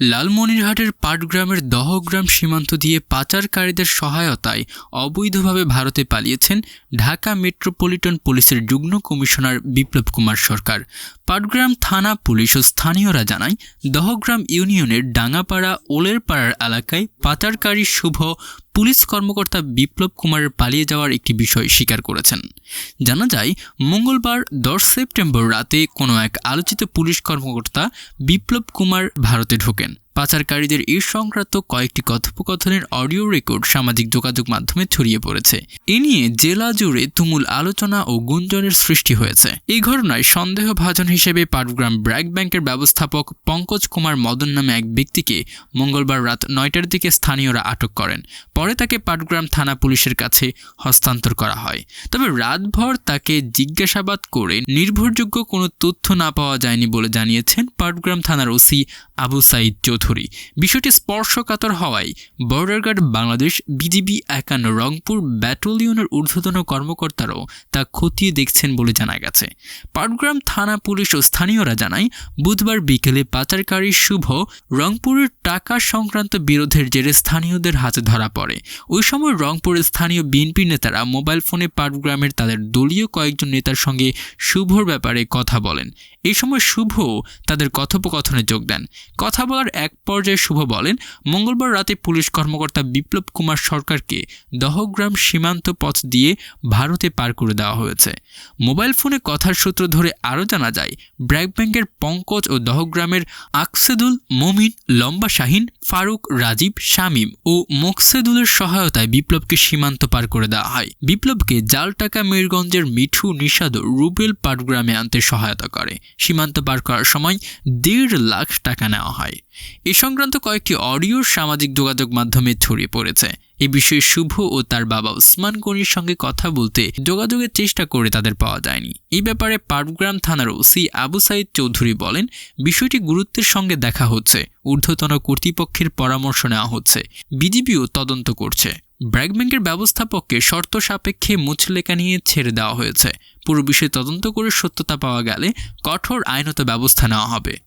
লালমনিরহাটের পাটগ্রামের দহগ্রাম সীমান্ত দিয়ে পাচারকারীদের সহায়তায় অবৈধভাবে ভারতে পালিয়েছেন ঢাকা মেট্রোপলিটন পুলিশের যুগ্ম কমিশনার বিপ্লব কুমার সরকার। পাটগ্রাম থানা পুলিশ ও স্থানীয়রা জানায়, দহগ্রাম ইউনিয়নের ডাঙ্গাপাড়া ওলেরপাড়ার এলাকায় পাচারকারী শুভ পুলিশ কর্মকর্তা বিপ্লব কুমারের পালিয়ে যাওয়ার একটি বিষয় স্বীকার করেছেন। জানা যায়, মঙ্গলবার দশ সেপ্টেম্বর রাতে কোনো এক আলোচিত পুলিশ কর্মকর্তা বিপ্লব কুমার ভারতে ঢোকেন। পাচারকারীদের এই সংক্রান্ত কয়েকটি কথোপকথনের অডিও রেকর্ড সামাজিক যোগাযোগ মাধ্যমে ছড়িয়ে পড়েছে। এ নিয়ে জেলা জুড়ে তুমুল আলোচনা ও গুঞ্জনের সৃষ্টি হয়েছে। এই ঘটনায় সন্দেহভাজন হিসেবে পাটগ্রাম ব্র্যাক ব্যাংকের ব্যবস্থাপক পঙ্কজ কুমার মদন নামে এক ব্যক্তিকে মঙ্গলবার রাত নয়টার দিকে স্থানীয়রা আটক করেন। পরে তাকে পাটগ্রাম থানা পুলিশের কাছে হস্তান্তর করা হয়। তবে রাতভর তাকে জিজ্ঞাসাবাদ করে নির্ভরযোগ্য কোনো তথ্য না পাওয়া যায়নি বলে জানিয়েছেন পাটগ্রাম থানার ওসি আবু সাইদ চৌধুরী। বিষয়টি স্পর্শকাতর হওয়ায় বর্ডার গার্ড বাংলাদেশ, বিজিবি একান্ন, রংপুর ব্যাটালিয়নের ঊর্ধ্বতন কর্মকর্তারাও তা খতিয়ে দেখছেন বলে জানা গেছে। পাটগ্রাম থানা পুলিশ ও স্থানীয়রা জানায়, বুধবার বিকেলে পাচারকারী শুভ রংপুরের টাকা সংক্রান্ত বিরোধের জেরে স্থানীয়দের হাতে ধরা পড়ে। ওই সময় রংপুরের স্থানীয় বিএনপি নেতারা মোবাইল ফোনে পাটগ্রামের তাদের দলীয় কয়েকজন নেতার সঙ্গে শুভর ব্যাপারে কথা বলেন। এই সময় শুভ তাদের কথোপকথনে যোগ দেন। কথা বলার এক পর্যায়ে শুভ বলেন, মঙ্গলবার রাতে পুলিশ কর্মকর্তা বিপ্লব কুমার সরকারকে দহগ্রাম সীমান্ত পথ দিয়ে ভারতে পার করে দেওয়া হয়েছে। মোবাইল ফোনে কথার সূত্র ধরে আরও জানা যায়, ব্র্যাক ব্যাংকের পঙ্কজ ও দহগ্রামের আকসেদুল, মমিন, লম্বা শাহিন, ফারুক, রাজীব, শামীম ও মোকসেদুলের সহায়তায় বিপ্লবকে সীমান্ত পার করে দেওয়া হয়। বিপ্লবকে জাল টাকা মিরগঞ্জের মিঠু নিষাদ রুবেল পাটগ্রামে আনতে সহায়তা করে। সীমান্ত পার করার সময় দেড় লাখ টাকা নেওয়া হয়। এ সংক্রান্ত কয়েকটি অডিও সামাজিক যোগাযোগ মাধ্যমে ছড়িয়ে পড়েছে। এ বিষয়ে শুভ ও তার বাবা উসমান গনির সঙ্গে কথা বলতে যোগাযোগের চেষ্টা করে তাদের পাওয়া যায়নি। এই ব্যাপারে পাটগ্রাম থানার ওসি আবু সাইদ চৌধুরী বলেন, বিষয়টি গুরুত্বের সঙ্গে দেখা হচ্ছে। ঊর্ধ্বতন কর্তৃপক্ষের পরামর্শ নেওয়া হচ্ছে। বিজিবিও তদন্ত করছে। ব্র্যাক ব্যাংকের ব্যবস্থাপককে শর্ত সাপেক্ষে মুচলেখা নিয়ে ছেড়ে দেওয়া হয়েছে। পুরো বিষয়ে তদন্ত করে সত্যতা পাওয়া গেলে কঠোর আইনত ব্যবস্থা নেওয়া হবে।